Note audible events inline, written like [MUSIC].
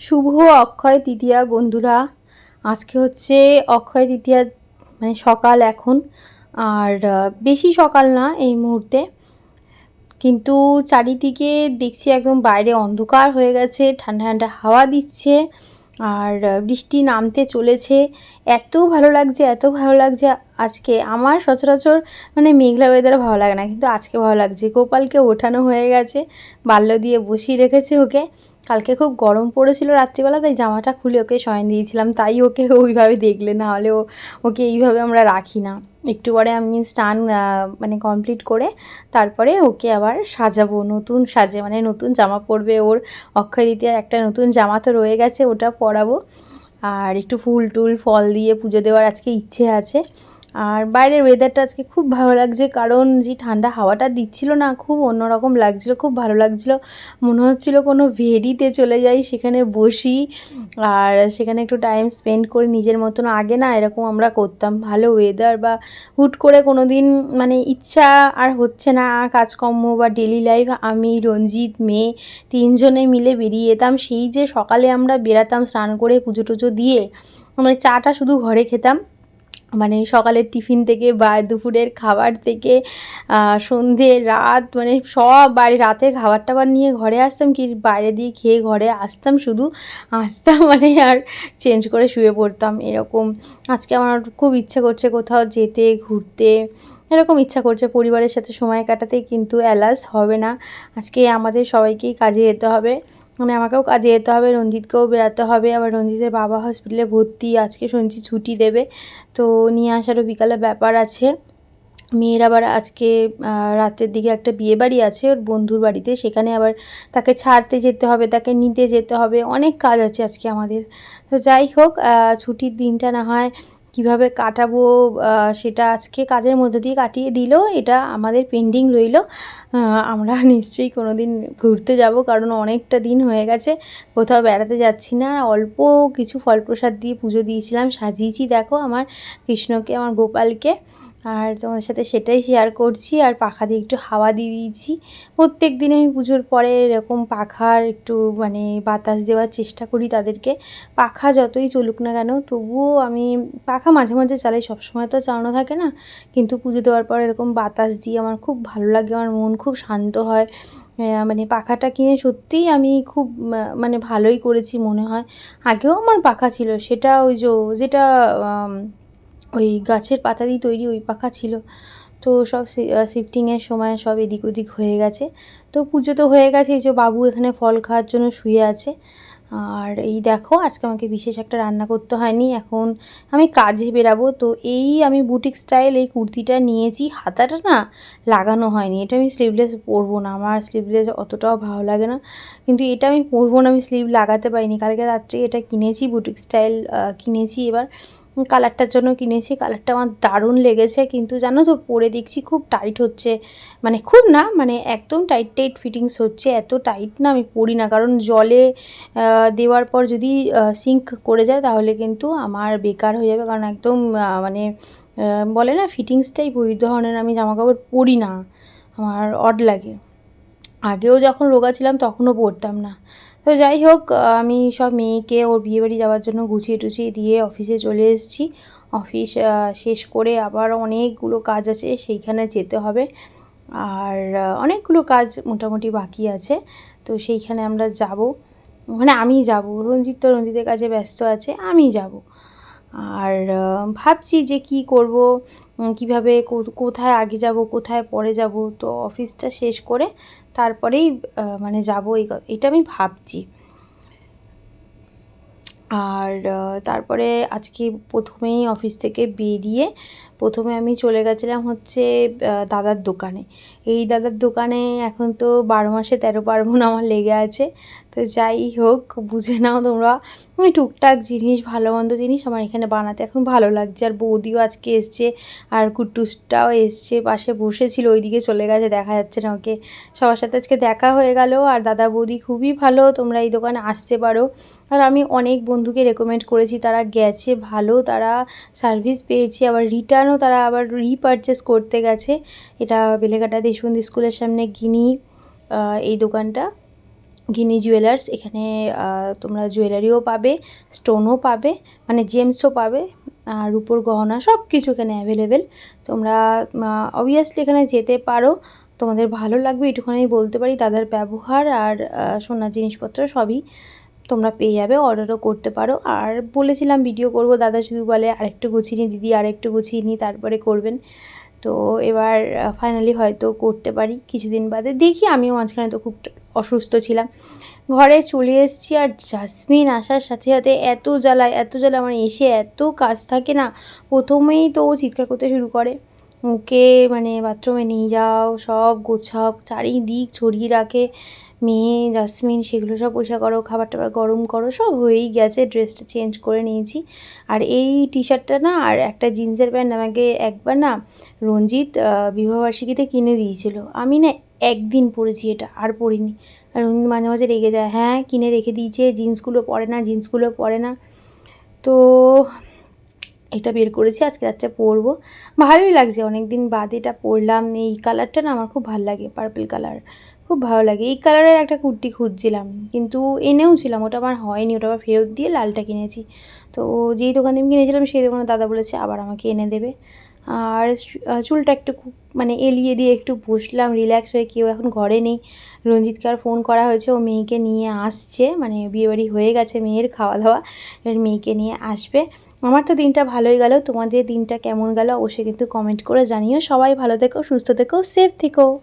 শুভ অক্ষয় তৃতীয়া বন্ধুরা। আজকে হচ্ছে অক্ষয় তৃতীয়া মানে সকাল এখন। আর বেশি সকাল না এই মুহূর্তে। কিন্তু চারিদিকে দেখছি একদম বাইরে অন্ধকার হয়ে গেছে, ঠান্ডা ঠান্ডা হাওয়া দিচ্ছে, আর বৃষ্টি নামতে চলেছে। এত ভালো লাগছে, এত ভালো লাগছে। আজকে আমার সচরাচর মানে মেঘলা ওয়েদারে ভালো লাগে না, কিন্তু আজকে ভালো লাগছে। গোপালকে ওঠানো হয়ে গেছে, বাল্য দিয়ে বসিয়ে রেখেছে ওকে। কালকে খুব গরম পড়েছিল রাত্রিবেলা তাই জামাটা খুলে ওকে শয়ন দিয়েছিলাম। তাই ওকে ওইভাবে দেখলে না হলে ওকে এইভাবে আমরা রাখি না। একটু পরে আমি আহ, মানে কমপ্লিট করে তারপরে ওকে আবার সাজাবো। নতুন সাজে মানে নতুন জামা পরবে ওর অক্ষয় দ্বিতীয়ার একটা নতুন জামা তো রয়ে গেছে ওটা পরাবো। আর একটু ফুল টুল ফল দিয়ে পুজো দেওয়ার আজকে ইচ্ছে আছে। আর বাইরের ওয়েদারটা আজকে খুব ভালো লাগছে, কারণ যে ঠান্ডা হাওয়াটা দিচ্ছিল না, খুব অন্যরকম লাগছিল, খুব ভালো লাগছিল। মনে হচ্ছিল কোনো ভেরিতে চলে যাই, সেখানে বসি, আর সেখানে একটু টাইম স্পেন্ড করি, নিজের মতন। আগে না এরকম আমরা করতাম, ভালো ওয়েদার বা হুট করে কোনো দিন মানে ইচ্ছা আর হচ্ছে না, কাজকর্ম বা ডেলি লাইফ আমি, রঞ্জিত, মেয়ে, তিনজনে মিলে বেরিয়ে যেতাম। সেই যে সকালে আমরা বেরাতাম, স্নান করে পুজো টুজো দিয়ে মানে চাটা শুধু ঘরে খেতাম। মানে সকালের টিফিন থেকে বা দুপুরের খাবার থেকে সন্ধে, রাত মানে সব বাড়ি, রাতে খাবার টাবার নিয়ে ঘরে আসতাম কি বাইরে দিয়ে খেয়ে ঘরে আসতাম, শুধু আসতাম মানে আর চেঞ্জ করে শুয়ে পড়তাম এরকম। আজকে আমার খুব ইচ্ছা করছে কোথাও যেতে, ঘুরতে, এরকম ইচ্ছা করছে পরিবারের সাথে সময় কাটাতে, কিন্তু অ্যালাস হবে না। আজকে আমাদের সবাইকেই কাজে যেতে হবে। মানে আমাকেও কাজে যেতে হবে, রঞ্জিতকেও বেরাতে হবে। আবার রঞ্জিতের বাবা হসপিটালে ভর্তি, আজকে শুনছি ছুটি দেবে। তো নিয়ে আসারও বিকালে ব্যাপার আছে। মেয়ের আবার আজকে রাতের দিকে একটা বিয়ে বাড়ি আছে, ওর বন্ধুর বাড়িতে। সেখানে আবার তাকে ছাড়তে যেতে হবে, তাকে নিতে যেতে হবে। অনেক কাজ আছে আজকে আমাদের। তো যাই হোক ছুটির দিনটা না হয় কীভাবে কাটাবো সেটা আজকে কাজের মধ্যে দিয়ে কাটিয়ে দিল, এটা আমাদের পেন্ডিং রইল। আমরা [LAUGHS] নিশ্চয়ই কোনো দিন ঘুরতে যাব, কারণ অনেকটা দিন হয়ে গেছে, কোথাও বেড়াতে যাচ্ছি না। অল্প কিছু ফল প্রসাদ দিয়ে পুজো দিয়েছিলাম, সাজিয়েছি দেখো আমার কৃষ্ণকে, আমার গোপালকে। আর তোমাদের সাথে সেটাই শেয়ার করছি। আর পাখা দিয়ে একটু হাওয়া দিয়ে দিয়েছি। প্রত্যেক দিন আমি পুজোর পরে এরকম পাখার একটু মানে বাতাস দেওয়ার চেষ্টা করি তাদেরকে। পাখা যতই চলুক না কেন, তবুও আমি পাখা মাঝে মাঝে চালাই, সবসময় তো চালানো থাকে না। কিন্তু পুজো দেওয়ার পর এরকম বাতাস দিয়ে আমার খুব ভালো লাগে, আমার মন খুব শান্ত হয়। মানে পাখাটা কিনে সত্যিই আমি খুব মানে ভালোই করেছি মনে হয়। আগেও আমার পাখা ছিল, সেটা ওই যে, যেটা ওই গাছের পাতা দিয়ে তৈরি ওই পাখা ছিল। তো সব শিফটিংয়ের সময় সব এদিক ওদিক হয়ে গেছে। তো পুজো তো হয়ে গেছে, এই যে বাবু এখানে ফল খাওয়ার জন্য শুয়ে আছে। আর এই দেখো, আজকে আমাকে বিশেষ একটা রান্না করতে হয়নি। এখন আমি কাজে বেরাবো। তো এই আমি বুটিক স্টাইল এই কুর্তিটা নিয়েছি। হাতাটা না লাগানো হয়নি। এটা আমি স্লিভলেস পরবো না। আমার স্লিভলেস অতটাও ভালো লাগে না। কিন্তু এটা আমি পরবো না, আমি স্লিভ লাগাতে পারিনি। কালকে রাত্রে এটা কিনেছি বুটিক স্টাইল কিনেছি এবার। কালারটার জন্য কিনেছি, কালারটা আমার দারুণ লেগেছে, কিন্তু জানো তো পরে দেখছি খুব টাইট হচ্ছে। মানে খুব না মানে একদম টাইট টাইট ফিটিংস হচ্ছে, এত টাইট না আমি পরি না। কারণ জলে দেওয়ার পর যদি সিঙ্ক করে যায় তাহলে কিন্তু আমার বেকার হয়ে যাবে। কারণ একদম মানে বলে না ফিটিংসটাই ওই ধরনের আমি জামা কাপড় পরি না। আমার অড লাগে। আগেও যখন রোগা ছিলাম তখনও পরতাম না। তো যাই হোক আমি সব মেয়েকে ওর বিয়েবাড়ি যাওয়ার জন্য গুছিয়ে টুছিয়ে দিয়ে অফিসে চলে এসেছি। অফিস শেষ করে আবার অনেকগুলো কাজ আছে, সেইখানে যেতে হবে। আর অনেকগুলো কাজ মোটামুটি বাকি আছে, তো সেইখানে আমরা যাব। মানে আমি যাব, রঞ্জিত তো রঞ্জিতের কাজে ব্যস্ত আছে, আমি যাব। আর ভাবছি যে কি করব কীভাবে কোথায় আগে যাব, কোথায় পরে যাব। তো অফিসটা শেষ করে তারপরেই মানে যাব এটা আমি ভাবছি। আর তারপরে আজকে প্রথমেই অফিস থেকে বেরিয়ে প্রথমে আমি চলে গেছিলাম হচ্ছে দাদার দোকানে। এই দাদার দোকানে এখন তো বারো মাসে তেরো পার্বণ আমার লেগে আছে। তো যাই হোক, বুঝে নাও তোমরা টুকটাক জিনিস ভালো মন্দ জিনিস আমার এখানে বানাতে এখন ভালো লাগছে। আর বৌদিও আজকে এসছে, আর কুট্টুসটাও এসছে, পাশে বসেছিল, ওইদিকে চলে গেছে, দেখা যাচ্ছে না ওকে। সবার সাথে আজকে দেখা হয়ে গেল, আর দাদা বৌদি খুবই ভালো, তোমরা এই দোকানে আসতে পারো। আর আমি অনেক বন্ধুকে রেকমেন্ড করেছি, তারা গেছে, ভালো, তারা সার্ভিস পেয়েছে, আবার রিটার্নও তারা আবার রিপারচেস করতে গেছে। এটা বেলেঘাটা দেশবন্ধু স্কুলের সামনে গিনি এই দোকানটা। গিনি জুয়েলার্স এখানে তোমরা জুয়েলারিও পাবে স্টোনও পাবে মানে জেমসও পাবে, আর রূপোর গহনা সব কিছু এখানে অ্যাভেলেবেল তোমরা অবভিয়াসলি এখানে যেতে পারো। তোমাদের ভালো লাগবে এটুখানি আমি বলতে পারি, দাদার ব্যবহার আর সোনার জিনিসপত্র সবই। তোমরা পেয়ে যাবে অর্ডারও করতে পারো। আর বলেছিলাম ভিডিও করব, দাদা শুধু বলে আরেকটু গুছিয়ে নি, দিদি আরেকটু গুছিয়ে নি, তারপরে করবেন। তো এবার ফাইনালি হয়তো করতে পারি, কিছুদিন বাদে। দেখি আমিও মাঝখানে তো খুব অসুস্থ ছিলাম। ঘরে চলে এসেছি আর জাসমিন আসার সাথে সাথে এত জ্বালায়, এত জ্বালা আমার এসে এত কাজ থাকে না। প্রথমেই তো চিৎকার করতে শুরু করে। ওকে মানে বাথরুমে নিয়ে যাও, সব গোছাও, চারিদিক ছড়িয়ে রাখে। মেয়ে জাসমিন সেগুলো সব পরিষ্কার করো খাবার টাবার গরম করো, সব হয়েই গেছে। ড্রেসটা চেঞ্জ করে নিয়েছি। আর এই টি শার্টটা না, আর একটা জিন্সের প্যান্ট আমাকে একবার না রঞ্জিত বিবাহবার্ষিকীতে কিনে দিয়েছিল। আমি না একদিন পরেছি এটা, আর পরিনি। আর রঞ্জিত মাঝে মাঝে রেগে যায় হ্যাঁ কিনে রেখে দিয়েছে জিন্সগুলো পরে না জিন্সগুলো পরে না। তো এটা বের করেছি, আজকে রাত্রে পরবো। ভালোই লাগছে অনেক দিন বাদে এটা পরলাম। এই কালারটা না আমার খুব ভালো লাগে পার্পল কালার খুব ভালো লাগে। এই কালারের একটা কুর্তি খুঁজছিলাম, কিন্তু এনেও ছিলাম, ওটা আমার হয়নি। ওটা আবার ফেরত দিয়ে লালটা কিনেছি। তো যেই দোকান থেকে কিনেছিলাম, সেই দোকানে দাদা বলেছে, আবার আমাকে এনে দেবে। আর চুলটা একটু খুব মানে এলিয়ে দিয়ে একটু বসলাম রিল্যাক্স হয়ে কেউ এখন ঘরে নেই। রঞ্জিতকে আর ফোন করা হয়েছে, ও মেয়েকে নিয়ে আসছে মানে বিয়েবাড়ি হয়ে গেছে, মেয়ের খাওয়া দাওয়া মেয়েকে নিয়ে আসবে। আমার তো দিনটা ভালোই গেল। তোমাদের দিনটা কেমন গেল, অবশ্যই কিন্তু কমেন্ট করে জানিও। সবাই ভালো থেকো, সুস্থ থেকো সেফ থেকো।